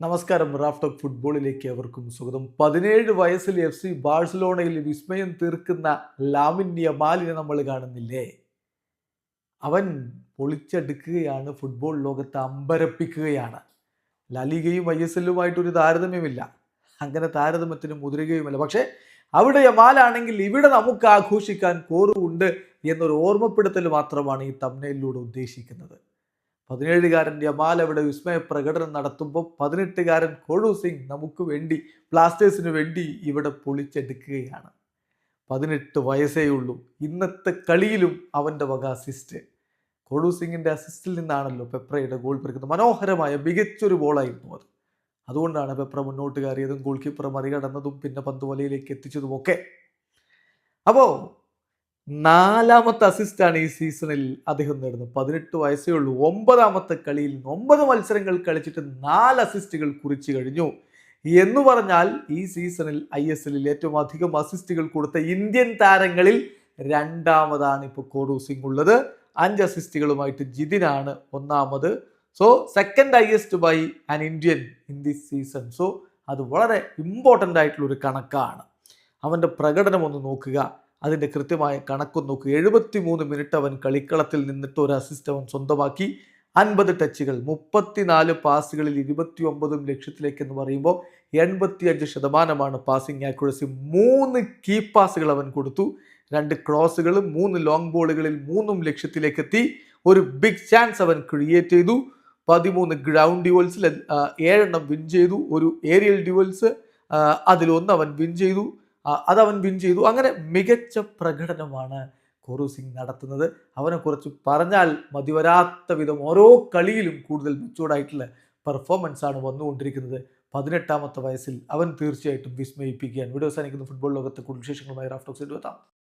നമസ്കാരം. റാഫ്റ്റോക്ക് ഫുട്ബോളിലേക്ക് അവർക്കും സ്വാഗതം. പതിനേഴ് വയസ്സിൽ എഫ് സി ബാഴ്സലോണയിൽ വിസ്മയം തീർക്കുന്ന ലാമിൻ മാലിനെ നമ്മൾ കാണുന്നില്ലേ? അവൻ പൊളിച്ചെടുക്കുകയാണ്. ഫുട്ബോൾ ലോകത്തെ അമ്പരപ്പിക്കുകയാണ്. ലലികയും ഐ എസ് എല്ലുമായിട്ടൊരു താരതമ്യമില്ല. അങ്ങനെ താരതമ്യത്തിന് മുതിരുകയുമില്ല. പക്ഷേ അവിടെ യമാലാണെങ്കിൽ ഇവിടെ നമുക്ക് ആഘോഷിക്കാൻ കോറുണ്ട് എന്നൊരു ഓർമ്മപ്പെടുത്തൽ മാത്രമാണ് ഈ തമ്നയിലൂടെ ഉദ്ദേശിക്കുന്നത്. പതിനേഴുകാരൻ യമാൽ അവിടെ വിസ്മയ പ്രകടനം നടത്തുമ്പോൾ പതിനെട്ടുകാരൻ കോഴു സിംഗ് നമുക്ക് വേണ്ടി ബ്ലാസ്റ്റേഴ്സിന് വേണ്ടി ഇവിടെ പൊളിച്ചെടുക്കുകയാണ്. പതിനെട്ട് വയസ്സേ ഉള്ളൂ. ഇന്നത്തെ കളിയിലും അവന്റെ വക അസിസ്റ്റ് കോഴു സിംഗിന്റെ അസിസ്റ്റിൽ നിന്നാണല്ലോ പെപ്രയുടെ ഗോൾ പിറക്കുന്നത്. മനോഹരമായ മികച്ചൊരു ബോളായിരുന്നു അത്. അതുകൊണ്ടാണ് പെപ്ര മുന്നോട്ട് കയറിയതും ഗോൾ കീപ്പർ മറികടന്നതും പിന്നെ പന്ത് വലയിലേക്ക് എത്തിച്ചതും ഒക്കെ അപ്പോൾ നാലാമത്തെ അസിസ്റ്റാണ് ഈ സീസണിൽ അദ്ദേഹം നേടുന്നത്. പതിനെട്ട് വയസ്സേ ഉള്ളൂ. ഒമ്പതാമത്തെ കളിയിൽ ഒമ്പത് മത്സരങ്ങൾ കളിച്ചിട്ട് നാല് അസിസ്റ്റുകൾ കുറിച്ചു കഴിഞ്ഞു. എന്ന് പറഞ്ഞാൽ ഈ സീസണിൽ ഐ എസ് എല്ലിൽ ഏറ്റവും അധികം അസിസ്റ്റുകൾ കൊടുത്ത ഇന്ത്യൻ താരങ്ങളിൽ രണ്ടാമതാണ് ഇപ്പോൾ കോഡു സിംഗ് ഉള്ളത് അഞ്ച് അസിസ്റ്റുകളുമായിട്ട് ജിതിനാണ് ഒന്നാമത്. So second highest by an Indian in this season so അത് വളരെ ഇമ്പോർട്ടന്റ് ആയിട്ടുള്ള ഒരു കണക്കാണ്. അവന്റെ പ്രകടനം ഒന്ന് നോക്കുക. അതിന്റെ കൃത്യമായ കണക്കും നോക്കി. എഴുപത്തി മൂന്ന് മിനിറ്റ് അവൻ കളിക്കളത്തിൽ നിന്നിട്ട് ഒരു അസിസ്റ്റ് അവൻ സ്വന്തമാക്കി. അൻപത് ടച്ചുകൾ മുപ്പത്തിനാല് പാസുകളിൽ ഇരുപത്തി ഒമ്പതും ലക്ഷ്യത്തിലേക്ക് എന്ന് പറയുമ്പോൾ എൺപത്തി അഞ്ച് ശതമാനമാണ് പാസിംഗ് ആക്യുറസി മൂന്ന് കീ പാസുകൾ അവൻ കൊടുത്തു. രണ്ട് ക്രോസുകളും മൂന്ന് ലോങ് ബോളുകളിൽ മൂന്നും ലക്ഷ്യത്തിലേക്ക് എത്തി ഒരു ബിഗ് ചാൻസ് അവൻ ക്രിയേറ്റ് ചെയ്തു. പതിമൂന്ന് ഗ്രൗണ്ട് ഡ്യൂവൽസിൽ ഏഴെണ്ണം വിൻ ചെയ്തു. ഒരു ഏരിയൽ ഡ്യൂവൽസ് അതിലൊന്ന് അവൻ വിൻ ചെയ്തു. അതവൻ വിൻ ചെയ്തു. അങ്ങനെ മികച്ച പ്രകടനമാണ് കോറു സിംഗ് നടത്തുന്നത് അവനെക്കുറിച്ച് പറഞ്ഞാൽ മതിവരാത്ത വിധം ഓരോ കളിയിലും കൂടുതൽ മെച്ചൂർഡായിട്ടുള്ള പെർഫോമൻസ് ആണ് വന്നുകൊണ്ടിരിക്കുന്നത്. പതിനെട്ടാമത്തെ വയസ്സിൽ അവൻ തീർച്ചയായിട്ടും വിസ്മയിപ്പിക്കുകയാണ്. വീഡിയോ സാധിക്കുന്ന ഫുട്ബോൾ ലോകത്തെ കൂടുതൽ വിശേഷങ്ങളുമായി റാഫ്റ്റോക്സ് എത്താം.